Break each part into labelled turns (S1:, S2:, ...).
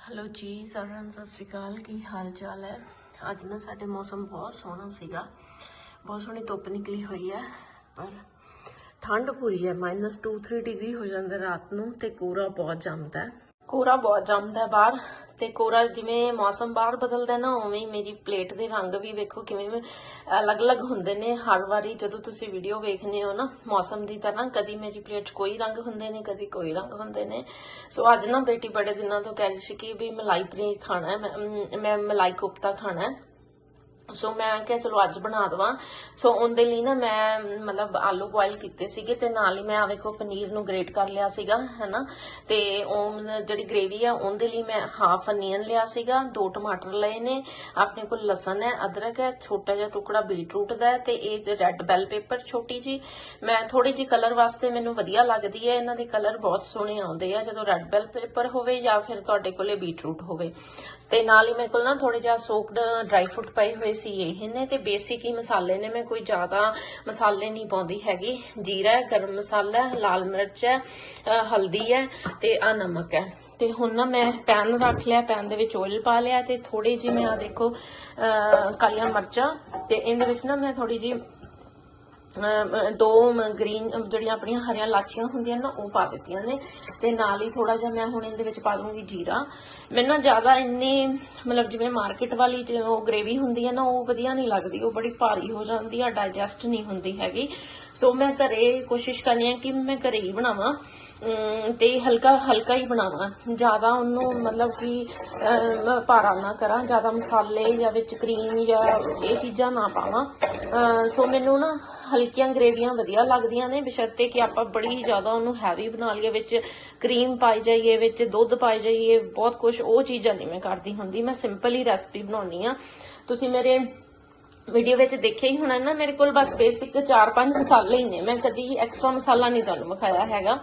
S1: Hello ਜੀ, ਸਾਰਿਆਂ ਨੂੰ ਸਤਿ ਸ਼੍ਰੀ ਅਕਾਲ। ਕੀ ਹਾਲ ਚਾਲ ਹੈ? ਅੱਜ ਨਾ ਸਾਡੇ ਮੌਸਮ ਬਹੁਤ ਸੋਹਣਾ ਸੀਗਾ। ਬਹੁਤ ਸੋਹਣੀ ਧੁੱਪ ਨਿਕਲੀ ਹੋਈ ਹੈ, ਪਰ ਠੰਡ ਪੂਰੀ ਹੈ। -2-3 ਡਿਗਰੀ ਹੋ ਜਾਂਦਾ ਰਾਤ ਨੂੰ ਤੇ ਕੋਰਾ ਬਹੁਤ ਜੰਮਦਾ ਹੈ। ਕੋਰਾ ਬਹੁਤ ਜੰਮਦਾ ਬਾਹਰ। ਤੇ ਕੋਰਾ ਜਿਵੇਂ ਮੌਸਮ ਬਾਹਰ ਬਦਲਦਾ ਨਾ, ਉਵੇਂ ਹੀ ਮੇਰੀ ਪਲੇਟ ਦੇ ਰੰਗ ਵੀ ਵੇਖੋ ਕਿਵੇਂ ਅਲੱਗ-ਅਲੱਗ ਹੁੰਦੇ ਨੇ। ਹਰ ਵਾਰੀ ਜਦੋਂ ਤੁਸੀਂ ਵੀਡੀਓ ਵੇਖਦੇ ਹੋ ਨਾ, ਮੌਸਮ ਦੀ ਤਰ੍ਹਾਂ ਕਦੀ ਮੇਰੀ ਪਲੇਟ 'ਚ ਕੋਈ ਰੰਗ ਹੁੰਦੇ ਨੇ, ਕਦੀ ਕੋਈ ਰੰਗ ਹੁੰਦੇ ਨੇ। ਸੋ ਅੱਜ ਨਾ ਬੇਟੀ ਬੜੇ ਦਿਨਾਂ ਤੋਂ ਕਹਿ ਰਹੀ ਸੀ ਕਿ ਵੀ ਮਲਾਈ ਪਨੀਰ ਖਾਣਾ ਹੈ, ਮੈਂ- ਮੈਂ ਮਲਾਈ ਕੋਫਤਾ ਖਾਣਾ ਹੈ। ਸੋ ਮੈਂ ਕਿਹਾ ਚਲੋ ਅੱਜ ਬਣਾ ਦਵਾਂ। ਸੋ ਉਹਦੇ ਲਈ ਨਾ ਮੈਂ, ਮਤਲਬ ਆਲੂ ਬੋਇਲ ਕੀਤੇ ਸੀਗੇ ਤੇ ਨਾਲ ਹੀ ਮੈਂ ਆ ਵੇਖੋ, ਪਨੀਰ ਨੂੰ ਗ੍ਰੇਟ ਕਰ ਲਿਆ ਸੀਗਾ, ਹੈਨਾ? ਤੇ ਉਹ ਜਿਹੜੀ ਗ੍ਰੇਵੀ ਆ, ਉਹਦੇ ਲਈ ਮੈਂ ਹਾਫ ਅਨੀਅਨ ਲਿਆ ਸੀਗਾ, ਦੋ ਟਮਾਟਰ ਲਏ ਨੇ, ਆਪਣੇ ਕੋਲ ਲਸਣ ਹੈ, ਅਦਰਕ ਹੈ, ਛੋਟਾ ਜਿਹਾ ਟੁਕੜਾ ਬੀਟਰੂਟ ਦਾ ਹੈ ਤੇ ਇਹ ਰੈੱਡ ਬੈਲ ਪੇਪਰ ਛੋਟੀ ਜੀ ਮੈਂ ਥੋੜੀ ਜੀ ਕਲਰ ਵਾਸਤੇ ਮੈਨੂੰ ਵਧੀਆ ਲੱਗਦੀ ਹੈ, ਇਹਨਾਂ ਦੇ ਕਲਰ ਬਹੁਤ ਸੋਹਣੇ ਆਉਂਦੇ ਆ, ਜਦੋਂ ਰੈੱਡ ਬੈਲ ਪੇਪਰ ਹੋਵੇ ਜਾਂ ਫਿਰ ਤੁਹਾਡੇ ਕੋਲੇ ਬੀਟਰੂਟ ਹੋਵੇ। ਤੇ ਨਾਲ ਹੀ ਮੇਰੇ ਕੋਲ ਨਾ ਥੋੜੇ ਜਿਹਾ ਸੋਕਡ ਡਰਾਈ ਫਰੂਟ ਪਏ ਹੋਏ ਸੀ ਇਹ ਨੇ ਤੇ ਬੇਸਿਕ ਹੀ ਮਸਾਲੇ ਨੇ। ਮੈਂ ਕੋਈ ਜ਼ਿਆਦਾ ਮਸਾਲੇ ਨਹੀਂ ਪਾਉਂਦੀ ਹੈਗੀ। ਜੀਰਾ ਹੈ ਗਰਮ ਮਸਾਲਾ ਹੈ ਲਾਲ ਮਿਰਚ ਹੈ ਹਲਦੀ ਹੈ ਤੇ ਆ ਨਮਕ ਹੈ। ਤੇ ਹੁਣ ਨਾ ਮੈਂ ਪੈਨ ਰੱਖ ਲਿਆ ਪੈਨ ਦੇ ਵਿੱਚ ਓਇਲ ਪਾ ਲਿਆ ਤੇ ਥੋੜੀ ਜਿਹੀ ਮੈਂ ਆ ਦੇਖੋ ਅ, ਕਾਲੀਆਂ ਮਿਰਚਾਂ ਤੇ ਇਹਦੇ ਵਿੱਚ ਨਾ ਮੈਂ ਥੋੜੀ ਜਿਹੀ ਦੋ ਗ੍ਰੀਨ ਜਿਹੜੀਆਂ ਆਪਣੀਆਂ ਹਰੀਆਂ ਲਾਚੀਆਂ ਹੁੰਦੀਆਂ ਨਾ, ਉਹ ਪਾ ਦਿੱਤੀਆਂ ਨੇ। ਤੇ ਨਾਲ ਹੀ ਥੋੜਾ ਜਿਹਾ ਮੈਂ ਹੁਣ ਇਹਦੇ ਵਿੱਚ ਪਾ ਦੂੰਗੀ ਜੀਰਾ। ਮੈਨੂੰ ਨਾ ਜ਼ਿਆਦਾ ਇੰਨੀ ਮਤਲਬ ਜਿਵੇਂ ਮਾਰਕੀਟ ਵਾਲੀ ਚ ਉਹ ਗ੍ਰੇਵੀ ਹੁੰਦੀ ਹੈ ਨਾ, ਉਹ ਵਧੀਆ ਨਹੀਂ ਲੱਗਦੀ। ਉਹ ਬੜੀ ਭਾਰੀ ਹੋ ਜਾਂਦੀ ਆ ਡਾਈਜੈਸਟ ਨਹੀਂ ਹੁੰਦੀ ਹੈਗੀ। ਸੋ ਮੈਂ ਘਰੇ ਕੋਸ਼ਿਸ਼ ਕਰਨੀ ਹੈ ਕਿ ਮੈਂ ਘਰੇ ਹੀ ਬਣਾਵਾਂ। ਤੇ ਹਲਕਾ ਹਲਕਾ ਹੀ ਬਣਾਵਾਂ। ਜ਼ਿਆਦਾ ਉਹਨੂੰ ਮਤਲਬ ਕਿ ਭਾਰਾ ਨਾ ਕਰਾਂ। ਜ਼ਿਆਦਾ ਮਸਾਲੇ ਜਾਂ ਵਿੱਚ ਕਰੀਮ ਜਾਂ ਇਹ ਚੀਜ਼ਾਂ ਨਾ ਪਾਵਾਂ। ਸੋ ਮੈਨੂੰ ਨਾ ਹਲਕੀਆਂ ਗ੍ਰੇਵੀਆਂ ਵਧੀਆ ਲੱਗਦੀਆਂ ਨੇ ਬਸ਼ਰਤੇ ਕਿ ਆਪਾਂ ਬੜੀ ਜ਼ਿਆਦਾ ਉਹਨੂੰ ਹੈਵੀ ਬਣਾ ਲਈਏ, ਵਿੱਚ ਕਰੀਮ ਪਾਈ ਜਾਈਏ, ਵਿੱਚ ਦੁੱਧ ਪਾਈ ਜਾਈਏ, ਬਹੁਤ ਕੁਝ ਉਹ ਚੀਜ਼ਾਂ ਨਹੀਂ ਮੈਂ ਕਰਦੀ ਹੁੰਦੀ। ਮੈਂ ਸਿੰਪਲ ਹੀ ਰੈਸਪੀ ਬਣਾਉਣੀ ਆ ਤੁਸੀਂ ਮੇਰੇ ਵੀਡੀਓ ਵਿੱਚ ਦੇਖਿਆ ਹੀ ਹੋਣਾ ਨਾ, ਮੇਰੇ ਕੋਲ ਬਸ ਬੇਸਿਕ 4-5 ਮਸਾਲੇ ਹੀ ਨੇ। ਮੈਂ ਕਦੀ ਐਕਸਟਰਾ ਮਸਾਲਾ ਨਹੀਂ ਤੁਹਾਨੂੰ ਵਿਖਾਇਆ ਹੈਗਾ।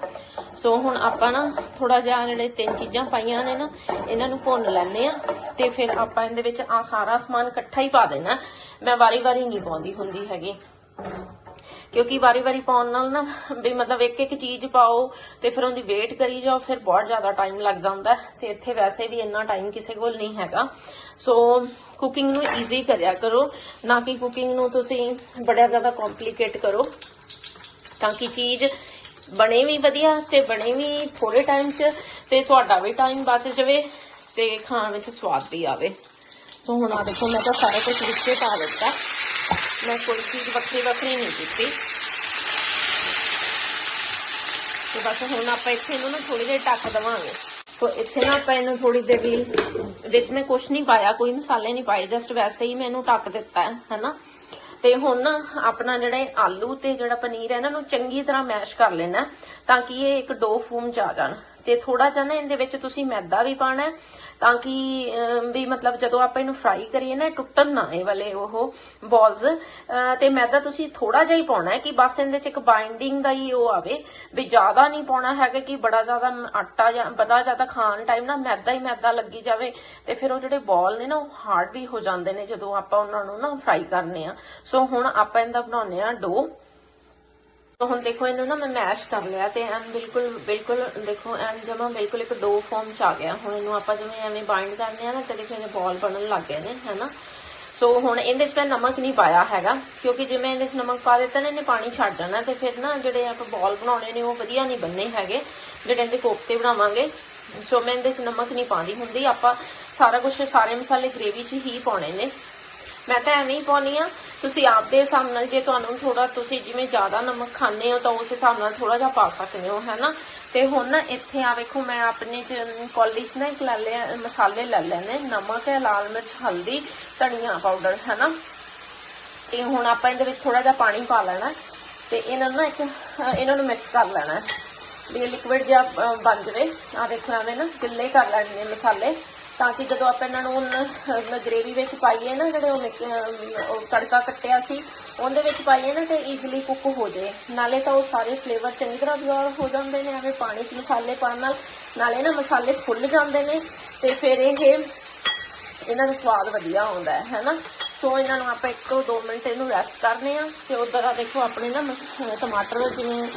S1: ਸੋ ਹੁਣ ਆਪਾਂ ਨਾ ਥੋੜਾ ਜਿਹਾ ਜਿਹੜੇ ਤਿੰਨ ਚੀਜ਼ਾਂ ਪਾਈਆਂ ਨੇ ਨਾ, ਇਹਨਾਂ ਨੂੰ ਭੁੰਨ ਲੈਣੇ ਆ ਤੇ ਫਿਰ ਆਪਾਂ ਇਹਦੇ ਵਿੱਚ ਆ ਸਾਰਾ ਸਮਾਨ ਇਕੱਠਾ ਹੀ ਪਾ ਦੇਣਾ। ਮੈਂ ਵਾਰੀ-ਵਾਰੀ ਨਹੀਂ ਪਾਉਂਦੀ ਹੁੰਦੀ ਹੈਗੀ। ਕਿਉਂਕਿ ਵਾਰੀ-ਵਾਰੀ ਪਾਉਣ ਨਾਲ ਨਾ ਵੀ ਮਤਲਬ ਇੱਕ ਇੱਕ ਚੀਜ਼ ਪਾਓ ਤੇ ਫਿਰ ਉਹਦੀ ਵੇਟ ਕਰੀ ਜਾਓ, ਫਿਰ ਬਹੁਤ ਜ਼ਿਆਦਾ ਟਾਈਮ ਲੱਗ ਜਾਂਦਾ। ਤੇ ਇੱਥੇ ਵੈਸੇ ਵੀ ਇੰਨਾ ਟਾਈਮ ਕਿਸੇ ਕੋਲ ਨਹੀਂ ਹੈਗਾ। ਸੋ ਕੁਕਿੰਗ ਨੂੰ ਈਜ਼ੀ ਕਰਿਆ ਕਰੋ, ਨਾ ਕਿ ਕੁਕਿੰਗ ਨੂੰ ਤੁਸੀਂ ਬੜਾ ਜ਼ਿਆਦਾ ਕੰਪਲਿਕੇਟ ਕਰੋ, ਤਾਂ ਕਿ ਚੀਜ਼ ਬਣੇ ਵੀ ਵਧੀਆ ਤੇ ਬਣੇ ਵੀ ਥੋੜੇ ਟਾਈਮ 'ਚ ਤੇ ਤੁਹਾਡਾ ਵੀ ਟਾਈਮ ਬਚ ਜਾਵੇ ਤੇ ਖਾਣ ਵਿੱਚ ਸਵਾਦ ਵੀ ਆਵੇ। ਸੋ ਹੁਣ ਆ ਦੇਖੋ, ਮੈਂ ਤਾਂ ਸਾਰਾ ਕੁਝ ਵਿੱਚੇ ਪਾ ਦਿੱਤਾ। ਮੈਂ ਕੋਈ ਚੀਜ਼ ਵੱਖਰੀ ਵੱਖਰੀ ਨਹੀਂ ਕੀਤੀ। ਤੇ ਬਸ ਹੁਣ ਆਪਾਂ ਇੱਥੇ ਇਹਨੂੰ ਨਾ ਥੋੜੀ ਦੇਰ ਟੱਕ ਦਵਾਂਗੇ। ਸੋ ਇੱਥੇ ਨਾ ਆਪਾਂ ਇਹਨੂੰ ਥੋੜੀ ਦੇਰ ਲਈ ਵਿੱਚ ਮੈਂ ਕੁਝ ਨਹੀਂ ਪਾਇਆ, ਕੋਈ ਮਸਾਲੇ ਨਹੀਂ ਪਾਏ ਜਸਟ ਵੈਸੇ ਹੀ ਮੈਂ ਇਹਨੂੰ ਢੱਕ ਦਿੱਤਾ ਹੈ, ਹੈਨਾ? ਤੇ ਹੁਣ ਆਪਣਾ ਜਿਹੜਾ ਆਲੂ ਤੇ ਜਿਹੜਾ ਪਨੀਰ ਹੈ ਇਹਨਾਂ ਨੂੰ ਚੰਗੀ ਤਰ੍ਹਾਂ ਮੈਸ਼ ਕਰ ਲੈਣਾ ਤਾਂ ਕਿ ਇਹ ਇੱਕ ਡੋ ਫੋਮ ਚ ਆ ਜਾਣ। ਤੇ ਥੋੜਾ ਜਿਹਾ ਨਾ ਇਹਦੇ ਵਿੱਚ ਤੁਸੀਂ ਮੈਦਾ ਵੀ ਪਾਣਾ ਤਾਂ ਕਿ ਵੀ ਮਤਲਬ ਜਦੋਂ ਆਪਾਂ ਇਹਨੂੰ ਫਰਾਈ ਕਰੀਏ ਨਾ ਟੁੱਟਣ ਨਾ ਇਹ ਵਾਲੇ ਉਹ ਬਾਲਸ ਤੇ ਮੈਦਾ ਤੁਸੀਂ ਥੋੜਾ ਜਿਹਾ ਹੀ ਪਾਉਣਾ ਹੈ ਕਿ ਬਸ ਇਹਦੇ ਚ ਇੱਕ ਬਾਈਂਡਿੰਗ ਦਾ ਹੀ ਉਹ ਆਵੇ। ਵੀ ਜ਼ਿਆਦਾ ਨਹੀਂ ਪਾਉਣਾ ਹੈਗਾ ਕਿ ਬੜਾ ਜ਼ਿਆਦਾ ਆਟਾ ਜਾਂ ਬੜਾ ਜ਼ਿਆਦਾ ਖਾਣ ਟਾਈਮ ਨਾ ਮੈਦਾ ਹੀ ਮੈਦਾ ਲੱਗੀ ਜਾਵੇ। ਤੇ ਫਿਰ ਉਹ ਜਿਹੜੇ ਬਾਲ ਨੇ ਨਾ, ਉਹ ਹਾਰਡ ਵੀ ਹੋ ਜਾਂਦੇ ਨੇ ਜਦੋਂ ਆਪਾਂ ਉਹਨਾਂ ਨੂੰ ਨਾ ਫਰਾਈ ਕਰਨੇ ਆ। ਸੋ ਹੁਣ ਆਪਾਂ ਇਹਦਾ ਬਣਾਉਨੇ ਆ ਡੋ ਤੋ ਹੁਣ ਦੇਖੋ, ਇਹਨੂੰ ਨਾ ਮੈਂ ਮੈਸ਼ ਕਰ ਲਿਆ ਤੇ ਐਨ ਬਿਲਕੁਲ ਬਿਲਕੁਲ ਦੇਖੋ, ਐਨ ਜਮਾ ਬਿਲਕੁਲ ਇੱਕ ਡੋ ਫਾਰਮ ਚ ਆ ਗਿਆ। ਹੁਣ ਇਹਨੂੰ ਆਪਾਂ ਜਿਵੇਂ ਐਵੇਂ ਬਾਈਂਡ ਕਰਨੇ ਆ ਨਾ, ਤੇ ਦੇਖੋ ਇਹਦੇ ਬਾਲ ਬਣਨ ਲੱਗ ਗਏ ਨੇ ਹੈਨਾ ਸੋ ਹੁਣ ਇਹਦੇ 'ਚ ਮੈਂ ਨਮਕ ਨਹੀਂ ਪਾਇਆ ਹੈਗਾ, ਕਿਉਂਕਿ ਜਿਵੇਂ ਇਹਦੇ 'ਚ ਨਮਕ ਪਾ ਦਿੱਤਾ ਨਾ, ਇਹਨੇ ਪਾਣੀ ਛੱਡ ਜਾਣਾ, ਤੇ ਫਿਰ ਨਾ ਜਿਹੜੇ ਆਪਾਂ ਬਾਲ ਬਣਾਉਣੇ ਨੇ, ਉਹ ਵਧੀਆ ਨਹੀਂ ਬੰਨੇ ਹੈਗੇ, ਜਿਹੜੇ ਇਹਦੇ ਕੋਫਤੇ ਬਣਾਵਾਂਗੇ। ਸੋ ਮੈਂ ਇਹਦੇ 'ਚ ਨਮਕ ਨਹੀਂ ਪਾਉਂਦੀ ਹੁੰਦੀ, ਆਪਾਂ ਸਾਰਾ ਕੁਝ ਸਾਰੇ ਮਸਾਲੇ ਗ੍ਰੇਵੀ 'ਚ ਹੀ ਪਾਉਣੇ ਨੇ। ਮੈਂ ਤਾਂ ਐਵੇਂ ਹੀ ਪਾਉਣੀ ਆ ਤੁਸੀਂ ਆਪਦੇ ਹਿਸਾਬ ਨਾਲ ਜੇ ਤੁਹਾਨੂੰ ਥੋੜਾ ਤੁਸੀਂ ਜਿਵੇਂ ਜ਼ਿਆਦਾ ਨਮਕ ਖਾਂਦੇ ਹੋ ਤਾਂ ਉਸ ਹਿਸਾਬ ਨਾਲ ਥੋੜਾ ਜਿਹਾ ਪਾ ਸਕਦੇ ਹੋ, ਹੈਨਾ? ਤੇ ਹੁਣ ਨਾ ਇੱਥੇ ਆ ਵੇਖੋ, ਮੈਂ ਆਪਣੇ ਚ ਕੌਲੀ ਨਾ ਇੱਕ ਲੈ ਲਿਆ, ਮਸਾਲੇ ਲੈ ਲੈਣੇ, ਨਮਕ ਹੈ, ਲਾਲ ਮਿਰਚ, ਹਲਦੀ, ਧਨੀਆ ਪਾਊਡਰ, ਹੈਨਾ? ਤੇ ਹੁਣ ਆਪਾਂ ਇਹਦੇ ਵਿੱਚ ਥੋੜਾ ਜਿਹਾ ਪਾਣੀ ਪਾ ਲੈਣਾ ਤੇ ਇਹਨਾਂ ਨੂੰ ਨਾ ਇੱਕ, ਇਹਨਾਂ ਨੂੰ ਮਿਕਸ ਕਰ ਲੈਣਾ। ਵੀ ਲਿਕੁਇਡ ਜਿਹਾ ਬਣ ਜਾਵੇ। ਆ ਦੇਖੋ ਐਵੇਂ ਨਾ, ਗਿੱਲੇ ਕਰ ਲੈਣੇ ਨੇ ਮਸਾਲੇ। ਤਾਂ ਕਿ ਜਦੋਂ ਆਪਾਂ ਇਹਨਾਂ ਨੂੰ ਹੁਣ ਗ੍ਰੇਵੀ ਵਿੱਚ ਪਾਈਏ ਨਾ, ਜਿਹੜੇ ਉਹ ਮਿਕ- ਤੜਕਾ ਕੱਟਿਆ ਸੀ, ਉਹਦੇ ਵਿੱਚ ਪਾਈਏ ਨਾ, ਤੇ ਈਜ਼ੀਲੀ ਕੁੱਕ ਹੋ ਜਾਏ। ਨਾਲੇ ਤਾਂ ਉਹ ਸਾਰੇ ਫਲੇਵਰ ਚੰਗੀ ਤਰ੍ਹਾਂ ਅਬਜ਼ੌਰਬ ਹੋ ਜਾਂਦੇ ਨੇ, ਐਵੇਂ ਪਾਣੀ 'ਚ ਮਸਾਲੇ ਪਾਉਣ ਨਾਲ। ਨਾਲੇ ਨਾ ਮਸਾਲੇ ਫੁੱਲ ਜਾਂਦੇ ਨੇ, ਤੇ ਫਿਰ ਇਹ ਇਹਨਾਂ ਦਾ ਸਵਾਦ ਵਧੀਆ ਆਉਂਦਾ ਹੈ ਹੈਨਾ ਸੋ ਇਹਨਾਂ ਨੂੰ ਆਪਾਂ 1 ਤੋਂ 2 ਮਿੰਟ ਇਹਨੂੰ ਰੈਸਟ ਕਰਨੇ ਆ, ਤੇ ਉਧਰ ਆ ਦੇਖੋ ਆਪਣੇ ਨਾ ਮ- ਟਮਾਟਰ ਜਿਵੇਂ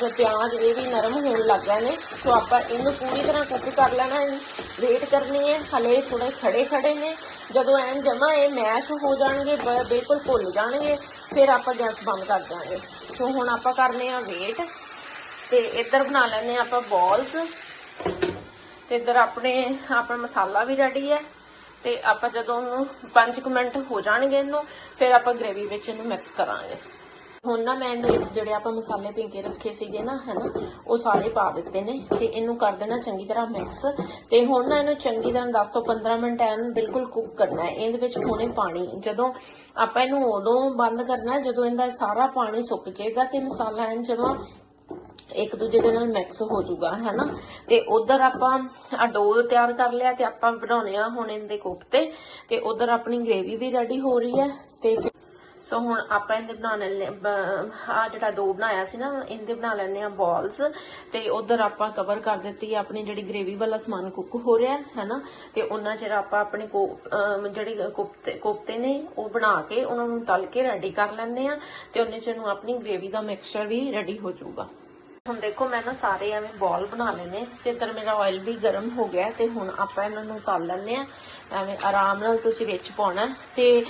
S1: ਤੇ ਪਿਆਜ਼ ਇਹ ਵੀ ਨਰਮ ਹੋਣ ਲੱਗ ਗਏ ਨੇ, ਸੋ ਆਪਾਂ ਇਹਨੂੰ ਪੂਰੀ ਤਰ੍ਹਾਂ ਕੁੱਕ ਕਰ ਲੈਣਾ ਵੇਟ ਕਰਨੀ ਹੈ। ਹਲੇ ਥੋੜੇ ਖੜੇ ਖੜੇ ਨੇ। ਜਦੋਂ ਐਨ ਜਮਾ ਇਹ ਮੈਸ਼ ਹੋ ਜਾਣਗੇ, ਬ- ਬਿਲਕੁਲ ਭੁੱਲ ਜਾਣਗੇ, ਫਿਰ ਆਪਾਂ ਗੈਸ ਬੰਦ ਕਰ ਦਾਂਗੇ ਸੋ ਹੁਣ ਆਪਾਂ ਕਰਨੇ ਆ ਵੇਟ ਤੇ ਇੱਧਰ ਬਣਾ ਲੈਣੇ ਆਪਾਂ ਬਾਲਸ ਤੇ ਇੱਧਰ ਆਪਣੇ, ਆਪਣਾ ਮਸਾਲਾ ਵੀ ਰੈਡੀ ਹੈ। ਤੇ ਆਪਾਂ ਜਦੋਂ ਉਹਨੂੰ 5 ਮਿੰਟ ਹੋ ਜਾਣਗੇ ਇਹਨੂੰ, ਫਿਰ ਆਪਾਂ ਗ੍ਰੇਵੀ ਵਿੱਚ ਇਹਨੂੰ ਮਿਕਸ ਕਰਾਂਗੇ। ਹੁਣ ਨਾ ਮੈਂ ਇਹਦੇ ਵਿੱਚ ਜਿਹੜੇ ਆਪਾਂ ਮਸਾਲੇ ਭਿੰਕੇ ਰੱਖੇ ਸੀਗੇ ਨਾ, ਹੈਨਾ, ਉਹ ਸਾਰੇ ਪਾ ਦਿੱਤੇ ਨੇ ਤੇ ਇਹਨੂੰ ਕਰ ਦੇਣਾ ਚੰਗੀ ਤਰ੍ਹਾਂ ਮਿਕਸ ਤੇ ਹੁਣ ਨਾ ਇਹਨੂੰ ਚੰਗੀ ਤਰ੍ਹਾਂ 10 ਤੋਂ 15 ਮਿੰਟ ਐਨ ਬਿਲਕੁਲ ਕੁੱਕ ਕਰਨਾ ਹੈ। ਇਹਦੇ ਵਿੱਚ ਹੋਣੇ ਪਾਣੀ, ਜਦੋਂ ਆਪਾਂ ਇਹਨੂੰ ਉਦੋਂ ਬੰਦ ਕਰਨਾ ਹੈ ਜਦੋਂ ਇਹਦਾ ਸਾਰਾ ਪਾਣੀ ਸੁੱਕ ਜਾਏਗਾ ਤੇ ਮਸਾਲਾ ਐਨ ਜਮਾ ਇੱਕ ਦੂਜੇ ਦੇ ਨਾਲ ਮਿਕਸ ਹੋ ਜਾਊਗਾ, ਹੈਨਾ। ਤੇ ਉਧਰ ਆਪਾਂ ਆ ਡੋ ਤਿਆਰ ਕਰ ਲਿਆ ਤੇ ਆਪਾਂ ਬਣਾਉਣੇ ਆ ਹੁਣ ਇਹਦੇ ਕੋਫਤੇ। ਤੇ ਉਧਰ ਆਪਣੀ ਗ੍ਰੇਵੀ ਵੀ ਰੈਡੀ ਹੋ ਰਹੀ ਹੈ ਤੇ ਸੋ ਹੁਣ ਆਪਾਂ ਇਹਦੇ ਬਣਾ ਲੈਣੇ ਆ ਜਿਹੜਾ ਡੋ ਬਣਾਇਆ ਸੀ ਨਾ, ਇਹਦੇ ਬਣਾ ਲੈਣੇ ਆ ਬਾਲਸ ਤੇ ਉਧਰ ਆਪਾਂ ਕਵਰ ਕਰ ਦਿੱਤੀ ਹੈ ਆਪਣੀ ਜਿਹੜੀ ਗ੍ਰੇਵੀ ਵਾਲਾ ਸਮਾਨ ਕੁੱਕ ਹੋ ਰਿਹਾ ਹੈ ਹੈਨਾ? ਤੇ ਉਹਨਾਂ ਚਿਰ ਆਪਾਂ ਆਪਣੇ ਜਿਹੜੇ ਕੋਫਤੇ ਕੋਫਤੇ ਨੇ, ਉਹ ਬਣਾ ਕੇ ਉਹਨਾਂ ਨੂੰ ਤਲ ਕੇ ਰੈਡੀ ਕਰ ਲੈਣੇ ਆ ਤੇ ਉਹਨੇ ਚਿਰ ਨੂੰ ਆਪਣੀ ਗ੍ਰੇਵੀ ਦਾ ਮਿਕਸਚਰ ਵੀ ਰੈਡੀ ਹੋ ਜਾਊਗਾ। ਹੁਣ ਦੇਖੋ, ਮੈਂ ਨਾ ਸਾਰੇ ਐਵੇਂ ਬਾਲ ਬਣਾ ਲੈਨੇ ਤੇ ਇੱਧਰ ਮੇਰਾ ਆਇਲ ਵੀ ਗਰਮ ਹੋ ਗਿਆ ਤੇ ਹੁਣ ਆਪਾਂ ਇਹਨਾਂ ਨੂੰ ਤਲ ਲੈਨੇ ਆ ਐਵੇਂ ਆਰਾਮ ਨਾਲ ਤੁਸੀਂ ਵਿੱਚ ਪਾਉਣਾ ਹੈ ਤੇ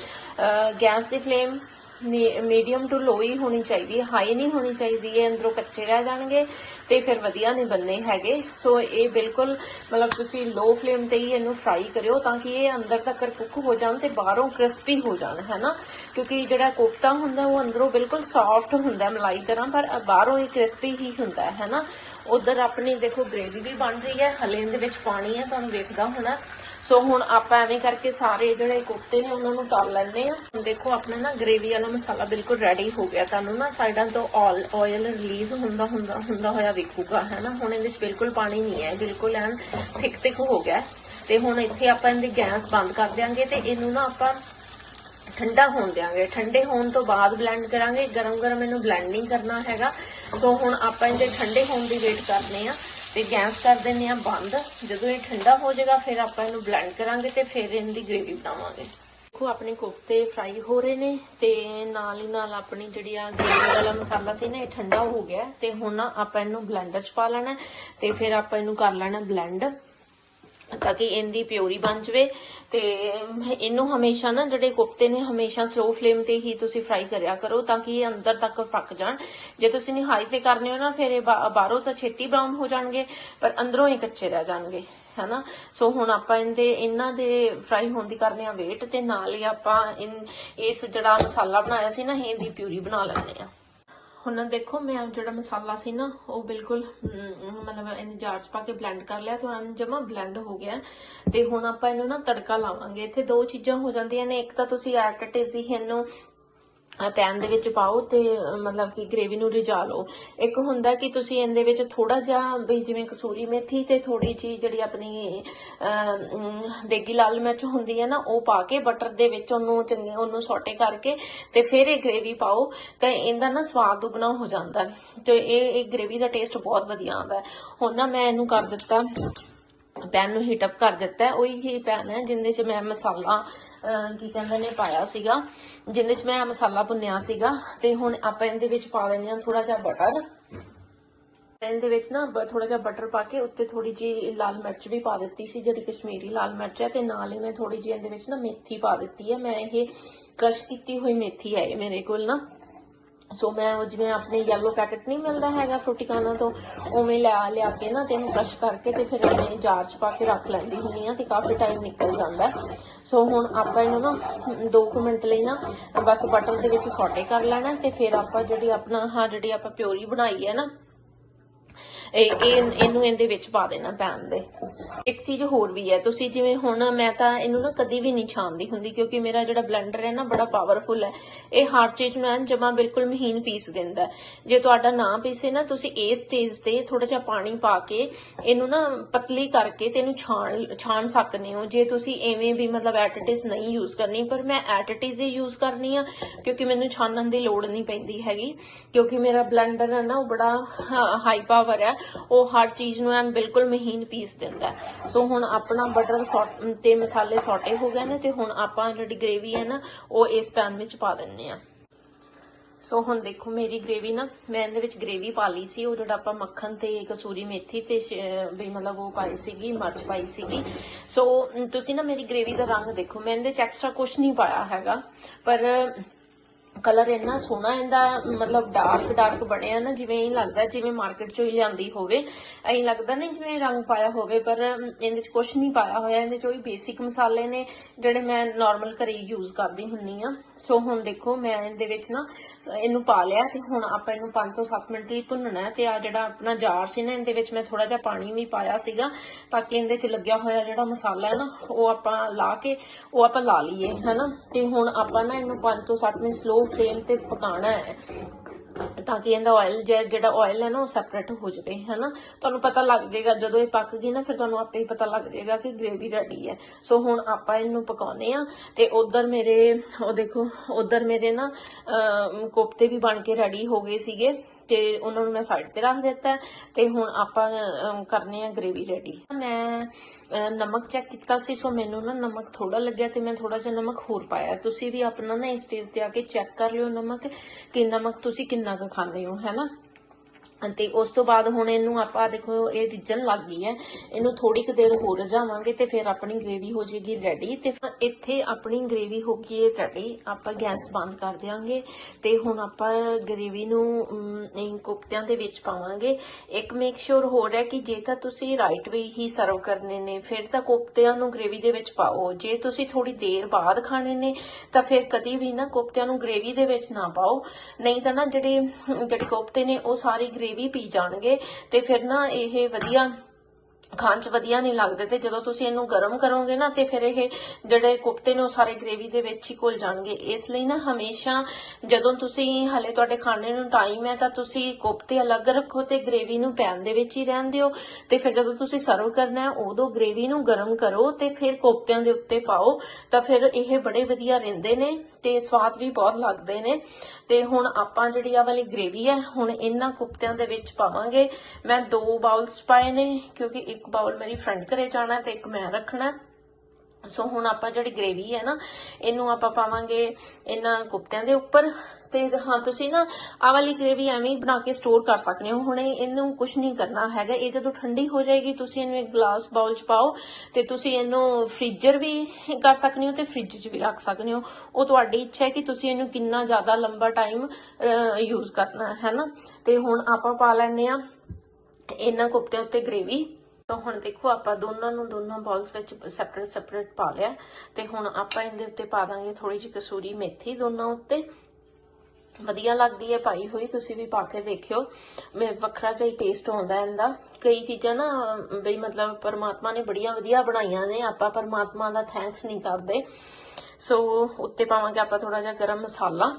S1: ਗੈਸ ਦੀ ਫਲੇਮ ਮੀਡੀਅਮ ਟੂ ਲੋ ਹੀ ਹੋਣੀ ਚਾਹੀਦੀ ਹੈ, ਹਾਈ ਨਹੀਂ ਹੋਣੀ ਚਾਹੀਦੀ ਹੈ ਅੰਦਰੋਂ ਕੱਚੇ ਰਹਿ ਜਾਣਗੇ ਤੇ ਫਿਰ ਵਧੀਆ ਨਹੀਂ ਬੰਨੇ ਹੈਗੇ। ਸੋ ਇਹ ਬਿਲਕੁਲ ਮਤਲਬ ਤੁਸੀਂ ਲੋ ਫਲੇਮ ਤੇ ਹੀ ਇਹਨੂੰ ਫਰਾਈ ਕਰਿਓ ਤਾਂ ਕਿ ਇਹ ਅੰਦਰ ਤੱਕ ਕੁੱਕ ਹੋ ਜਾਣ ਤੇ ਬਾਹਰੋਂ ਕ੍ਰਿਸਪੀ ਹੋ ਜਾਣ, ਹੈਨਾ? ਕਿਉਂਕਿ ਜਿਹੜਾ ਕੋਫਤਾ ਹੁੰਦਾ ਉਹ ਅੰਦਰੋਂ ਬਿਲਕੁਲ ਸੌਫਟ ਹੁੰਦਾ ਮਲਾਈ ਤਰ੍ਹਾਂ, ਪਰ ਬਾਹਰੋਂ ਇਹ ਕ੍ਰਿਸਪੀ ਹੀ ਹੁੰਦਾ ਹੈ, ਹੈਨਾ? ਉਧਰ ਆਪਣੀ ਦੇਖੋ ਗ੍ਰੇਵੀ ਵੀ ਬਣ ਰਹੀ ਹੈ, ਹਲੇ ਇਹਦੇ ਵਿੱਚ ਪਾਣੀ ਹੈ, ਤੁਹਾਨੂੰ ਵੇਖਦਾ ਹੋਣਾ। ਸੋ ਹੁਣ ਆਪਾਂ ਐਵੇਂ ਕਰਕੇ ਸਾਰੇ ਜਿਹੜੇ ਕੋਫਤੇ ਨੇ, ਉਹਨਾਂ ਨੂੰ ਤਲ ਲੈਣੇ ਆ ਹੁਣ ਦੇਖੋ, ਆਪਣਾ ਨਾ ਗ੍ਰੇਵੀ ਵਾਲਾ ਮਸਾਲਾ ਬਿਲਕੁਲ ਰੈਡੀ ਹੋ ਗਿਆ। ਤੁਹਾਨੂੰ ਨਾ ਸਾਈਡਾਂ ਤੋਂ ਆਲ ਆਇਲ ਰਿਲੀਜ਼ ਹੁੰਦਾ ਹੁੰਦਾ ਹੁੰਦਾ ਹੋਇਆ ਵੇਖੂਗਾ ਹੈ ਨਾ ਹੁਣ ਇਹਦੇ ਵਿੱਚ ਬਿਲਕੁਲ ਪਾਣੀ ਨਹੀਂ ਹੈ। ਬਿਲਕੁਲ ਐਨ ਥਿਕ ਥਿਕ ਹੋ ਗਿਆ ਹੈ। ਤੇ ਹੁਣ ਇੱਥੇ ਆਪਾਂ ਇਹਦੀ ਗੈਸ ਬੰਦ ਕਰ ਦਿਆਂਗੇ ਤੇ ਇਹਨੂੰ ਨਾ ਆਪਾਂ ਠੰਡਾ ਹੋਣ ਦਿਆਂਗੇ। ਠੰਡੇ ਹੋਣ ਤੋਂ ਬਾਅਦ ਬਲੈਂਡ ਕਰਾਂਗੇ। ਗਰਮ ਗਰਮ ਇਹਨੂੰ ਬਲੈਂਡ ਨਹੀਂ ਕਰਨਾ ਹੈਗਾ। ਸੋ ਹੁਣ ਆਪਾਂ ਇਹਦੇ ਠੰਡੇ ਹੋਣ ਦੀ ਵੇਟ ਕਰਨੇ ਆ ਤੇ ਗੈਸ ਕਰ ਦਿੰਨੇ ਆ ਬੰਦ। ਜਦੋਂ ਇਹ ਠੰਡਾ ਹੋ ਜਾਏਗਾ, ਫਿਰ ਆਪਾਂ ਇਹਨੂੰ ਬਲੈਂਡ ਕਰਾਂਗੇ ਤੇ ਫਿਰ ਇਹਦੀ ਗ੍ਰੇਵੀ ਬਣਾਵਾਂਗੇ। ਦੇਖੋ, ਆਪਣੇ ਕੋਫਤੇ ਫਰਾਈ ਹੋ ਰਹੇ ਨੇ ਤੇ ਨਾਲ ਹੀ ਨਾਲ ਆਪਣੀ ਜਿਹੜੀ ਆ ਗ੍ਰੇਵੀ ਵਾਲਾ ਮਸਾਲਾ ਸੀ ਨਾ, ਇਹ ਠੰਡਾ ਹੋ ਗਿਆ ਤੇ ਹੁਣ ਆਪਾਂ ਇਹਨੂੰ ਬਲੈਂਡਰ 'ਚ ਪਾ ਲੈਣਾ ਤੇ ਫਿਰ ਆਪਾਂ ਇਹਨੂੰ ਕਰ ਲੈਣਾ ਬਲੈਂਡ ਤਾਂ ਕਿ ਇਹਦੀ ਪਿਓਰੀ ਬਣ ਜਵੇ। ਤੇ ਇਹਨੂੰ ਹਮੇਸ਼ਾ ਨਾ ਜਿਹੜੇ ਕੋਫਤੇ ਨੇ, ਹਮੇਸ਼ਾ ਸਲੋ ਫਲੇਮ ਤੇ ਹੀ ਤੁਸੀਂ ਫਰਾਈ ਕਰਿਆ ਕਰੋ ਤਾਂ ਕਿ ਇਹ ਅੰਦਰ ਤੱਕ ਪੱਕ ਜਾਣ। ਜੇ ਤੁਸੀਂ ਨਿਹਾਈ ਤੇ ਕਰਨੇ ਹੋ ਨਾ, ਫਿਰ ਇਹ ਬਾਹਰੋਂ ਤਾਂ ਛੇਤੀ ਬਰਾਊਨ ਹੋ ਜਾਣਗੇ, ਪਰ ਅੰਦਰੋਂ ਹੀ ਕੱਚੇ ਰਹਿ ਜਾਣਗੇ, ਹੈਨਾ? ਸੋ ਹੁਣ ਆਪਾਂ ਇਹਦੇ, ਇਹਨਾਂ ਦੇ ਫਰਾਈ ਹੋਣ ਦੀ ਕਰਨੇ ਆ ਵੇਟ ਤੇ ਨਾਲ ਹੀ ਆਪਾਂ ਇਸ ਜਿਹੜਾ ਮਸਾਲਾ ਬਣਾਇਆ ਸੀ ਨਾ ਇਹਦੀ ਪਿਊਰੀ ਬਣਾ ਲੈਂਦੇ ਆ। ਹੁਣ ਦੇਖੋ, ਮੈਂ ਜਿਹੜਾ ਮਸਾਲਾ ਸੀ ਨਾ, ਉਹ ਬਿਲਕੁਲ ਮਤਲਬ ਇਹਨੇ ਜਾਰ ਚ ਪਾ ਕੇ ਬਲੈਂਡ ਕਰ ਲਿਆ ਤਾਂ ਐਨ ਜਮਾ ਬਲੈਂਡ ਹੋ ਗਿਆ। ਤੇ ਹੁਣ ਆਪਾਂ ਇਹਨੂੰ ਨਾ ਤੜਕਾ ਲਾਵਾਂਗੇ। ਇੱਥੇ ਦੋ ਚੀਜ਼ਾਂ ਹੋ ਜਾਂਦੀਆਂ ਨੇ। ਇੱਕ ਤਾਂ ਤੁਸੀਂ ਐਟਟਿਸ ਇਹਨੂੰ ਪੈਨ ਦੇ ਵਿੱਚ ਪਾਓ ਤੇ ਮਤਲਬ ਕਿ ਗ੍ਰੇਵੀ ਨੂੰ ਰਿਝਾ ਲਓ। ਇੱਕ ਹੁੰਦਾ ਕਿ ਤੁਸੀਂ ਇਹਦੇ ਵਿੱਚ ਥੋੜਾ ਜਿਹਾ ਵੀ ਜਿਵੇਂ ਕਸੂਰੀ ਮੇਥੀ ਤੇ ਥੋੜੀ ਜੀ ਜਿਹੜੀ ਆਪਣੀ ਦੇਗੀ ਲਾਲ ਮਿਰਚ ਹੁੰਦੀ ਹੈ ਨਾ, ਉਹ ਪਾ ਕੇ ਬਟਰ ਦੇ ਵਿੱਚ ਉਹਨੂੰ ਚੰਗੇ, ਉਹਨੂੰ ਸੌਟੇ ਕਰਕੇ ਤੇ ਫਿਰ ਇਹ ਗ੍ਰੇਵੀ ਪਾਓ ਤਾਂ ਇਹਦਾ ਨਾ ਸਵਾਦ ਦੁੱਗਣਾ ਹੋ ਜਾਂਦਾ। ਹੈ। ਤੇ ਇਹ ਇਹ ਗ੍ਰੇਵੀ ਦਾ ਟੇਸਟ ਬਹੁਤ ਵਧੀਆ ਆਉਂਦਾ। ਹੁਣ ਨਾ ਮੈਂ ਇਹਨੂੰ ਕਰ ਦਿੱਤਾ। ਪੈਨ ਨੂੰ ਹੀਟ ਅਪ ਕਰ ਦਿੱਤਾ ਹੈ। ਉਹੀ ਹੀ ਪੈਨ ਹੈ ਜਿੰਦੇ 'ਚ ਮੈਂ ਮਸਾਲਾ ਕੀ ਕਹਿੰਦੇ ਨੇ, ਪਾਇਆ ਸੀਗਾ। ਜਿੰਦੇ 'ਚ ਮੈਂ ਮਸਾਲਾ ਭੁੰਨਿਆ ਸੀਗਾ। ਤੇ ਹੁਣ ਆਪਾਂ ਇਹਦੇ ਵਿੱਚ ਪਾ ਲੈਂਦੇ ਹਾਂ ਥੋੜਾ ਜਿਹਾ ਬਟਰ ਇਹਦੇ ਵਿੱਚ ਨਾ ਥੋੜਾ ਜਿਹਾ ਬਟਰ ਪਾ ਕੇ ਉੱਤੇ ਥੋੜੀ ਜੀ ਲਾਲ ਮਿਰਚ ਵੀ ਪਾ ਦਿੱਤੀ ਸੀ, ਜਿਹੜੀ ਕਸ਼ਮੀਰੀ ਲਾਲ ਮਿਰਚ ਹੈ। ਤੇ ਨਾਲ ਹੀ ਮੈਂ ਥੋੜੀ ਜੀ ਇਹਦੇ ਵਿੱਚ ਨਾ ਮੇਥੀ ਪਾ ਦਿੱਤੀ ਹੈ। ਮੈਂ ਇਹ ਕ੍ਰਸ਼ ਕੀਤੀ ਹੋਈ ਮੇਥੀ ਹੈ ਇਹ ਮੇਰੇ ਕੋਲ ਨਾ। ਸੋ ਮੈਂ ਉਹ ਜਿਵੇਂ ਆਪਣੇ ਯੈਲੋ ਪੈਕੇਟ ਨਹੀਂ ਮਿਲਦਾ ਹੈਗਾ ਫਰੂਟੀਕਾਨਾ ਤੋਂ ਉਵੇਂ ਲਿਆ ਲਿਆ ਕੇ ਨਾ ਤੇ ਇਹਨੂੰ ਕ੍ਰਸ਼ ਕਰਕੇ ਤੇ ਫਿਰ ਮੈਂ ਜਾਰ 'ਚ ਪਾ ਕੇ ਰੱਖ ਲੈਂਦੀ ਹੁੰਦੀ ਆ ਤੇ ਕਾਫੀ ਟਾਈਮ ਨਿਕਲ ਜਾਂਦਾ ਸੋ ਹੁਣ ਆਪਾਂ ਇਹਨੂੰ ਨਾ 2 ਮਿੰਟ ਲਈ ਨਾ ਬਸ ਬਟਰ ਦੇ ਵਿੱਚ ਸੌਟੇ ਕਰ ਲੈਣਾ ਤੇ ਫਿਰ ਆਪਾਂ ਜਿਹੜੀ ਆਪਣਾ, ਹਾਂ, ਜਿਹੜੀ ਆਪਾਂ ਪਿਓਰੀ ਬਣਾਈ ਹੈ ਨਾ ਇਹ ਇਹਨੂੰ ਇਹਦੇ ਵਿੱਚ ਪਾ ਦੇਣਾ ਪੈਨ ਦੇ। ਇੱਕ ਚੀਜ਼ ਹੋਰ ਵੀ ਹੈ, ਤੁਸੀਂ ਜਿਵੇਂ ਹੁਣ ਮੈਂ ਤਾਂ ਇਹਨੂੰ ਨਾ ਕਦੀ ਵੀ ਨਹੀਂ ਛਾਣਦੀ ਹੁੰਦੀ ਕਿਉਂਕਿ ਮੇਰਾ ਜਿਹੜਾ ਬਲੈਂਡਰ ਹੈ ਨਾ ਬੜਾ ਪਾਵਰਫੁਲ ਹੈ। ਇਹ ਹਰ ਚੀਜ਼ ਨੂੰ ਐਨ ਜਮਾ ਬਿਲਕੁਲ ਮਹੀਨ ਪੀਸ ਦਿੰਦਾ ਜੇ ਤੁਹਾਡਾ ਨਾ ਪੀਸੇ ਨਾ, ਤੁਸੀਂ ਇਸ ਸਟੇਜ ਤੇ ਥੋੜਾ ਜਿਹਾ ਪਾਣੀ ਪਾ ਕੇ ਇਹਨੂੰ ਨਾ ਪਤਲੀ ਕਰਕੇ ਤੇ ਇਹਨੂੰ ਛਾਣ ਛਾਣ ਸਕਦੇ ਹੋ। ਜੇ ਤੁਸੀਂ ਐਵੇਂ ਵੀ ਮਤਲਬ ਐਟਿਟਿਸ ਨਹੀਂ ਯੂਜ਼ ਕਰਨੀ, ਪਰ ਮੈਂ ਐਟਿਟਿਸ ਹੀ ਯੂਜ਼ ਕਰਨੀ ਆ, ਕਿਉਂਕਿ ਮੈਨੂੰ ਛਾਣਨ ਦੀ ਲੋੜ ਨਹੀਂ ਪੈਂਦੀ ਹੈਗੀ। ਕਿਉਂਕਿ ਮੇਰਾ ਬਲੈਂਡਰ ਹੈ ਨਾ, ਉਹ ਬੜਾ ਹਾਈ ਪਾਵਰ ਹੈ। ਉਹ ਹਰ ਚੀਜ਼ ਨੂੰ ਐਨ ਬਿਲਕੁਲ ਮਹੀਨ ਪੀਸ ਦਿੰਦਾ ਸੋ ਹੁਣ ਆਪਣਾ ਬਟਰ ਤੇ ਮਸਾਲੇ ਸੌਟੇ ਹੋ ਗਏ ਨੇ ਤੇ ਹੁਣ ਆਪਾਂ ਜਿਹੜੀ ਗ੍ਰੇਵੀ ਹੈ ਨਾ, ਉਹ ਇਸ ਪੈਨ ਵਿੱਚ ਪਾ ਦਿੰਨੇ ਆ ਸੋ ਹੁਣ ਦੇਖੋ ਮੇਰੀ ਗ੍ਰੇਵੀ ਨਾ, ਮੈਂ ਇਹਦੇ ਵਿੱਚ ਗ੍ਰੇਵੀ ਪਾ ਲਈ ਸੀ। ਉਹ ਜਿਹੜਾ ਆਪਾਂ ਮੱਖਣ ਤੇ ਕਸੂਰੀ ਮੇਥੀ ਤੇ ਵੀ ਮਤਲਬ ਉਹ ਪਾਈ ਸੀਗੀ, ਮਿਰਚ ਪਾਈ ਸੀਗੀ। ਸੋ ਤੁਸੀਂ ਨਾ ਮੇਰੀ ਗ੍ਰੇਵੀ ਦਾ ਰੰਗ ਦੇਖੋ। ਮੈਂ ਇਹਦੇ ਚ ਐਕਸਟਰਾ ਕੁਝ ਨਹੀਂ ਪਾਇਆ ਹੈਗਾ। ਪਰ ਕਲਰ ਇੰਨਾ ਸੋਹਣਾ, ਇਹਦਾ ਮਤਲਬ ਡਾਰਕ ਡਾਰਕ ਬਣਿਆ ਨਾ, ਜਿਵੇਂ ਇਹ ਲੱਗਦਾ, ਜਿਵੇਂ ਮਾਰਕੀਟ ਚੋਂ ਹੀ ਲਿਆਂਦੀ ਹੋਵੇ। ਐਂ ਲੱਗਦਾ ਨਹੀਂ ਜਿਵੇਂ ਰੰਗ ਪਾਇਆ ਹੋਵੇ, ਪਰ ਇਹਦੇ ਚ ਕੁਝ ਨਹੀਂ ਪਾਇਆ ਹੋਇਆ, ਇਹਦੇ ਚ ਉਹੀ ਬੇਸਿਕ ਮਸਾਲੇ ਨੇ, ਜਿਹੜੇ ਮੈਂ ਨਾਰਮਲ ਘਰੇ ਯੂਜ਼ ਕਰਦੀ ਹੁੰਨੀ ਆ। ਸੋ ਹੁਣ ਦੇਖੋ, ਮੈਂ ਇਹਦੇ ਵਿੱਚ ਨਾ ਇਹਨੂੰ ਪਾ ਲਿਆ ਤੇ ਹੁਣ ਆਪਾਂ ਇਹਨੂੰ 5 ਤੋਂ 7 ਮਿੰਟ ਲਈ ਭੁੰਨਣਾ ਹੈ ਤੇ ਆ ਜਿਹੜਾ ਆਪਣਾ ਜਾਰ ਸੀ ਨਾ, ਇਹਦੇ ਵਿੱਚ ਮੈਂ ਥੋੜਾ ਜਿਹਾ ਪਾਣੀ ਵੀ ਪਾਇਆ ਸੀਗਾ, ਤਾਂ ਕਿ ਇਹਦੇ ਚ ਲੱਗਿਆ ਹੋਇਆ ਜਿਹੜਾ ਮਸਾਲਾ ਹੈ ਨਾ, ਉਹ ਆਪਾਂ ਲਾ ਕੇ, ਉਹ ਆਪਾਂ ਲਾ ਲਈਏ, ਹੈਨਾ? ਤੇ ਹੁਣ ਆਪਾਂ ਨਾ ਇਹਨੂੰ 5 ਤੋਂ 7 ਮਿੰਟ ਸਲੋ ਫਲੇਮ ਤੇ ਪਕਾਉਣਾ ਹੈ, ਤਾਂ ਕਿ ਇਹਦਾ ਆਇਲ ਜਿਹੜਾ ਆਇਲ ਹੈ ਨਾ ਉਹ ਸੈਪਰੇਟ ਹੋ ਜਾਵੇ, ਹੈਨਾ? ਤੁਹਾਨੂੰ ਪਤਾ ਲੱਗ ਜਾਏਗਾ, ਜਦੋਂ ਇਹ ਪੱਕ ਗਈ ਨਾ, ਫਿਰ ਤੁਹਾਨੂੰ ਆਪੇ ਹੀ ਪਤਾ ਲੱਗ ਜਾਏਗਾ ਕਿ ਗ੍ਰੇਵੀ ਰੈਡੀ ਹੈ। ਸੋ ਹੁਣ ਆਪਾਂ ਇਹਨੂੰ ਪਕਾਉਨੇ ਆ ਤੇ ਉਧਰ ਮੇਰੇ, ਉਹ ਦੇਖੋ, ਉਧਰ ਮੇਰੇ ਨਾ ਕੋਫਤੇ ਵੀ ਬਣ ਕੇ ਰੈਡੀ ਹੋ ਗਏ ਸੀਗੇ। ਤੇ ਉਹਨਾਂ ਨੂੰ ਮੈਂ ਸਾਈਡ ਤੇ ਰੱਖ ਦਿੱਤਾ ਹੈ ਤੇ ਹੁਣ ਆਪਾਂ ਕਰਨੇ ਆ ਗ੍ਰੇਵੀ ਰੈਡੀ ਮੈਂ ਨਮਕ ਚੈੱਕ ਕੀਤਾ ਸੀ ਸੋ ਮੈਨੂੰ ਨਾ ਨਮਕ ਥੋੜਾ ਲੱਗਿਆ ਤੇ ਮੈਂ ਥੋੜਾ ਜਿਹਾ ਨਮਕ ਹੋਰ ਪਾਇਆ। ਤੁਸੀਂ ਵੀ ਆਪਣਾ ਨਾ ਇਸ ਸਟੇਜ ਤੇ ਆ ਕੇ ਚੈੱਕ ਕਰ ਲਿਓ ਨਮਕ, ਕਿ ਨਮਕ ਤੁਸੀਂ ਕਿੰਨਾ ਕੁ ਖਾਂਦੇ ਹੋ ਹੈਨਾ ਅਤੇ ਉਸ ਤੋਂ ਬਾਅਦ ਹੁਣ ਇਹਨੂੰ ਆਪਾਂ ਦੇਖੋ ਇਹ ਰਿੱਝਣ ਲੱਗ ਗਈ ਹੈ। ਇਹਨੂੰ ਥੋੜੀ ਕੁ ਦੇਰ ਹੋਰ ਰਝਾਵਾਂਗੇ ਤੇ ਫਿਰ ਆਪਣੀ ਗ੍ਰੇਵੀ ਹੋ ਜਾਏਗੀ ਰੈਡੀ ਤੇ ਇੱਥੇ ਆਪਣੀ ਗ੍ਰੇਵੀ ਹੋ ਗਈ ਹੈ ਰੈਡੀ ਆਪਾਂ ਗੈਸ ਬੰਦ ਕਰ ਦਿਆਂਗੇ ਤੇ ਹੁਣ ਆਪਾਂ ਗ੍ਰੇਵੀ ਨੂੰ ਅਮ, ਇਹ ਕੋਫਤਿਆਂ ਦੇ ਵਿੱਚ ਪਾਵਾਂਗੇ। ਇੱਕ ਮੇਕ ਸ਼ੋਰ ਹੋ ਰਿਹਾ ਕਿ ਜੇ ਤਾਂ ਤੁਸੀਂ ਰਾਈਟ ਵੇ ਹੀ ਸਰਵ ਕਰਨੇ ਨੇ ਫਿਰ ਤਾਂ ਕੋਫਤਿਆਂ ਨੂੰ ਗ੍ਰੇਵੀ ਦੇ ਵਿੱਚ ਪਾਓ। ਜੇ ਤੁਸੀਂ ਥੋੜੀ ਦੇਰ ਬਾਅਦ ਖਾਣੇ ਨੇ ਤਾਂ ਫਿਰ ਕਦੀ ਵੀ ਨਾ ਕੋਫਤਿਆਂ ਨੂੰ ਗ੍ਰੇਵੀ ਦੇ ਵਿੱਚ ਨਾ ਪਾਓ। ਨਹੀਂ ਤਾਂ ਨਾ ਜਿਹੜੇ ਜਿਹੜੇ ਕੋਫਤੇ ਨੇ ਉਹ ਸਾਰੀ ਗ੍ਰੇਵੀ ਵੀ ਪੀ ਜਾਣਗੇ ਤੇ ਫਿਰ ਨਾ ਇਹ ਵਧੀਆ ਖਾਣ ਚ ਵਧੀਆ ਨਹੀਂ ਲੱਗਦੇ ਤੇ ਜਦੋਂ ਤੁਸੀਂ ਇਹਨੂੰ ਗਰਮ ਕਰੋਗੇ ਨਾ ਤੇ ਫਿਰ ਇਹ ਜਿਹੜੇ ਕੋਫਤੇ ਨੇ ਉਹ ਸਾਰੇ ਗ੍ਰੇਵੀ ਦੇ ਵਿੱਚ ਹੀ ਘੁਲ ਜਾਣਗੇ। ਇਸ ਲਈ ਨਾ ਹਮੇਸ਼ਾ ਜਦੋਂ ਤੁਸੀਂ ਹਲੇ ਤੁਹਾਡੇ ਖਾਣੇ ਨੂੰ ਟਾਈਮ ਹੈ ਤਾਂ ਤੁਸੀਂ ਕੋਫਤੇ ਅਲੱਗ ਰੱਖੋ ਤੇ ਗ੍ਰੇਵੀ ਨੂੰ ਪੈਨ ਦੇ ਵਿੱਚ ਹੀ ਰਹਿਣ ਦਿਓ ਤੇ ਫਿਰ ਜਦੋਂ ਤੁਸੀਂ ਸਰਵ ਕਰਨਾ ਹੈ ਉਦੋਂ ਗ੍ਰੇਵੀ ਨੂੰ ਗਰਮ ਕਰੋ ਤੇ ਫਿਰ ਕੋਫਤਿਆਂ ਦੇ ਉੱਤੇ ਪਾਓ ਤਾਂ ਫਿਰ ਇਹ ਬੜੇ ਵਧੀਆ ਰਹਿੰਦੇ ਨੇ ਤੇ ਸਵਾਦ ਵੀ ਬਹੁਤ ਲੱਗਦੇ ਨੇ। ਤੇ ਹੁਣ ਆਪਾਂ ਜਿਹੜੀ ਆ ਵਾਲੀ ਗ੍ਰੇਵੀ ਹੈ, ਹੁਣ ਇਹਨਾਂ ਕੁਫਤਿਆਂ ਦੇ ਵਿੱਚ ਪਾਵਾਂਗੇ। ਮੈਂ ਦੋ ਬਾਉਲਸ ਪਾਏ ਨੇ ਕਿਉਂਕਿ ਇੱਕ ਇੱਕ ਬਾਉਲ ਮੇਰੀ ਫਰੈਂਡ ਘਰੇ ਜਾਣਾ ਤੇ ਇੱਕ ਮੈਂ ਰੱਖਣਾ। ਸੋ ਹੁਣ ਆਪਾਂ ਜਿਹੜੀ ਗ੍ਰੇਵੀ ਹੈ ਨਾ, ਇਹਨੂੰ ਆਪਾਂ ਪਾਵਾਂਗੇ ਇਹਨਾਂ ਕੁਫਤਿਆਂ ਦੇ ਉੱਪਰ। ਤੇ ਹਾਂ, ਤੁਸੀਂ ਨਾ ਆ ਵਾਲੀ ਗ੍ਰੇਵੀ ਐਵੇਂ ਹੀ ਬਣਾ ਕੇ ਸਟੋਰ ਕਰ ਸਕਦੇ ਹੋ। ਹੁਣ ਇਹਨੂੰ ਕੁਝ ਨਹੀਂ ਕਰਨਾ ਹੈਗਾ। ਇਹ ਜਦੋਂ ਠੰਡੀ ਹੋ ਜਾਏਗੀ, ਤੁਸੀਂ ਇਹਨੂੰ ਇੱਕ ਗਲਾਸ ਬਾਉਲ ਚ ਪਾਓ ਤੇ ਤੁਸੀਂ ਇਹਨੂੰ ਫ੍ਰੀਜ਼ਰ ਵੀ ਕਰ ਸਕਦੇ ਹੋ ਤੇ ਫ੍ਰਿਜ 'ਚ ਵੀ ਰੱਖ ਸਕਦੇ ਹੋ। ਉਹ ਤੁਹਾਡੀ ਇੱਛਾ ਹੈ ਕਿ ਤੁਸੀਂ ਇਹਨੂੰ ਕਿੰਨਾ ਜ਼ਿਆਦਾ ਲੰਬਾ ਟਾਈਮ ਯੂਜ਼ ਕਰਨਾ ਹੈ ਨਾ। ਤੇ ਹੁਣ ਆਪਾਂ ਪਾ ਲੈਨੇ ਆ ਇਹਨਾਂ ਕੁਫਤਿਆਂ ਉੱਤੇ ਗ੍ਰੇਵੀ ਤਾਂ ਹੁਣ ਦੇਖੋ, ਆਪਾਂ ਦੋਨਾਂ ਨੂੰ ਦੋਨਾਂ ਬਾਲਸ ਵਿੱਚ ਸੈਪਰੇਟ ਸੈਪਰੇਟ ਪਾ ਲਿਆ। ਤੇ ਹੁਣ ਆਪਾਂ ਇਹਦੇ ਉੱਤੇ ਪਾ ਦਾਂਗੇ ਥੋੜੀ ਜਿਹੀ ਕਸੂਰੀ ਮੇਥੀ ਦੋਨਾਂ ਉੱਤੇ। ਵਧੀਆ ਲੱਗਦੀ ਹੈ ਪਾਈ ਹੋਈ, ਤੁਸੀਂ ਵੀ ਪਾ ਕੇ ਦੇਖਿਓ। ਮੈਂ ਵੱਖਰਾ ਜਿਹਾ ਹੀ ਟੇਸਟ ਆਉਂਦਾ ਇਹਦਾ। ਕਈ ਚੀਜ਼ਾਂ ਨਾ, ਬਈ ਮਤਲਬ ਪਰਮਾਤਮਾ ਨੇ ਬੜੀਆਂ ਵਧੀਆ ਬਣਾਈਆਂ ਨੇ, ਆਪਾਂ ਪਰਮਾਤਮਾ ਦਾ ਥੈਂਕਸ ਨਹੀਂ ਕਰਦੇ। ਸੋ ਉੱਤੇ ਪਾਵਾਂਗੇ ਆਪਾਂ ਥੋੜਾ ਜਿਹਾ ਗਰਮ ਮਸਾਲਾ।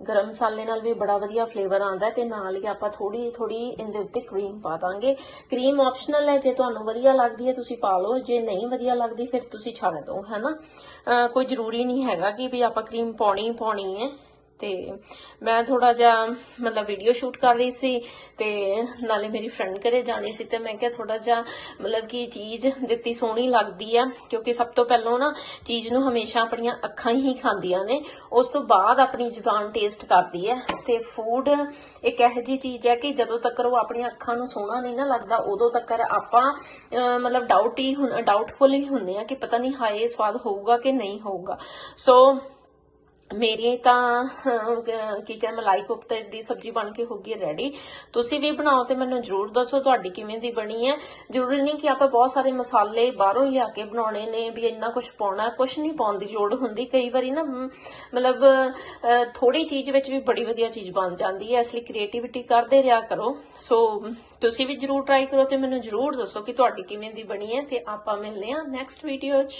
S1: ਗਰਮ ਮਸਾਲੇ ਨਾਲ ਵੀ ਬੜਾ ਵਧੀਆ ਫਲੇਵਰ ਆਉਂਦਾ ਹੈ ਤੇ ਨਾਲ ਹੀ ਆਪਾਂ ਥੋੜੀ ਥੋੜੀ ਇਹਦੇ ਉੱਤੇ ਕਰੀਮ ਪਾ ਦਾਂਗੇ। ਕਰੀਮ ਆਪਸ਼ਨਲ ਹੈ, ਜੇ ਤੁਹਾਨੂੰ ਵਧੀਆ ਲੱਗਦੀ ਹੈ ਤੁਸੀਂ ਪਾ ਲਓ, ਜੇ ਨਹੀਂ ਵਧੀਆ ਲੱਗਦੀ ਫਿਰ ਤੁਸੀਂ ਛੱਡ ਦਿਓ ਹੈਨਾ ਅਹ ਕੋਈ ਜ਼ਰੂਰੀ ਨਹੀਂ ਹੈਗਾ ਕਿ ਵੀ ਆਪਾਂ ਕਰੀਮ ਪਾਉਣੀ ਹੀ ਪਾਉਣੀ ਹੈ। ਤੇ ਮੈਂ ਥੋੜਾ ਜਿਹਾ, ਮਤਲਬ ਵੀਡੀਓ ਸ਼ੂਟ ਕਰ ਰਹੀ ਸੀ ਤੇ ਨਾਲੇ ਮੇਰੀ ਫਰੈਂਡ ਘਰੇ ਜਾਣੀ ਸੀ ਤੇ ਮੈਂ ਕਿਹਾ ਥੋੜਾ ਜਿਹਾ, ਮਤਲਬ ਕਿ ਚੀਜ਼ ਦਿੱਤੀ ਸੋਹਣੀ ਲੱਗਦੀ ਆ, ਕਿਉਂਕਿ ਸਭ ਤੋਂ ਪਹਿਲਾਂ ਨਾ ਚੀਜ਼ ਨੂੰ ਹਮੇਸ਼ਾ ਆਪਣੀਆਂ ਅੱਖਾਂ ਹੀ ਖਾਂਦੀਆਂ ਨੇ, ਉਸ ਤੋਂ ਬਾਅਦ ਆਪਣੀ ਜ਼ੁਬਾਨ ਟੇਸਟ ਕਰਦੀ ਹੈ ਤੇ ਫੂਡ ਇੱਕ ਇਹੋ ਜਿਹੀ ਚੀਜ਼ ਹੈ ਕਿ ਜਦੋਂ ਤੱਕ ਉਹ ਆਪਣੀਆਂ ਅੱਖਾਂ ਨੂੰ ਸੋਹਣਾ ਨਹੀਂ ਨਾ ਲੱਗਦਾ, ਉਦੋਂ ਤੱਕ ਆਪਾਂ ਮਤਲਬ ਡਾਊਟ ਹੀ ਡਾਊਟਫੁਲ ਹੀ ਹੁੰਨੇ ਆ ਕਿ ਪਤਾ ਨਹੀਂ ਹਾਏ ਇਹ ਸਵਾਦ ਹੋਊਗਾ ਕਿ ਨਹੀਂ ਹੋਊਗਾ। ਸੋ ਮੇਰੀ ਤਾਂ ਕੀ ਕਹਿੰਦੇ ਮਲਾਈ ਕੋਫਤੇ ਦੀ ਸਬਜ਼ੀ ਬਣ ਕੇ ਹੋ ਗਈ ਰੈਡੀ ਤੁਸੀਂ ਵੀ ਬਣਾਓ ਤੇ ਮੈਨੂੰ ਜਰੂਰ ਦੱਸੋ ਤੁਹਾਡੀ ਕਿਵੇਂ ਦੀ ਬਣੀ ਹੈ। ਜ਼ਰੂਰੀ ਨਹੀਂ ਕਿ ਆਪਾਂ ਬਹੁਤ ਸਾਰੇ ਮਸਾਲੇ ਬਾਹਰੋਂ ਹੀ ਲਿਆ ਕੇ ਬਣਾਉਣੇ ਨੇ ਵੀ ਇੰਨਾ ਕੁਝ ਪਾਉਣਾ ਕੁਝ ਨਹੀਂ ਪਾਉਣ ਦੀ ਲੋੜ ਹੁੰਦੀ। ਕਈ ਵਾਰੀ ਨਾ ਮਤਲਬ ਅਹ, ਥੋੜੀ ਚੀਜ਼ ਵਿੱਚ ਵੀ ਬੜੀ ਵਧੀਆ ਚੀਜ਼ ਬਣ ਜਾਂਦੀ ਹੈ ਇਸ ਲਈ ਕ੍ਰੀਏਟੀਵਿਟੀ ਕਰਦੇ ਰਿਹਾ ਕਰੋ। ਸੋ ਤੁਸੀਂ ਵੀ ਜਰੂਰ ਟਰਾਈ ਕਰੋ ਤੇ ਮੈਨੂੰ ਜਰੂਰ ਦੱਸੋ ਕਿ ਤੁਹਾਡੀ ਕਿਵੇਂ ਦੀ ਬਣੀ ਹੈ ਤੇ ਆਪਾਂ ਮਿਲਦੇ ਹਾਂ ਨੈਕਸਟ ਵੀਡੀਓ 'ਚ।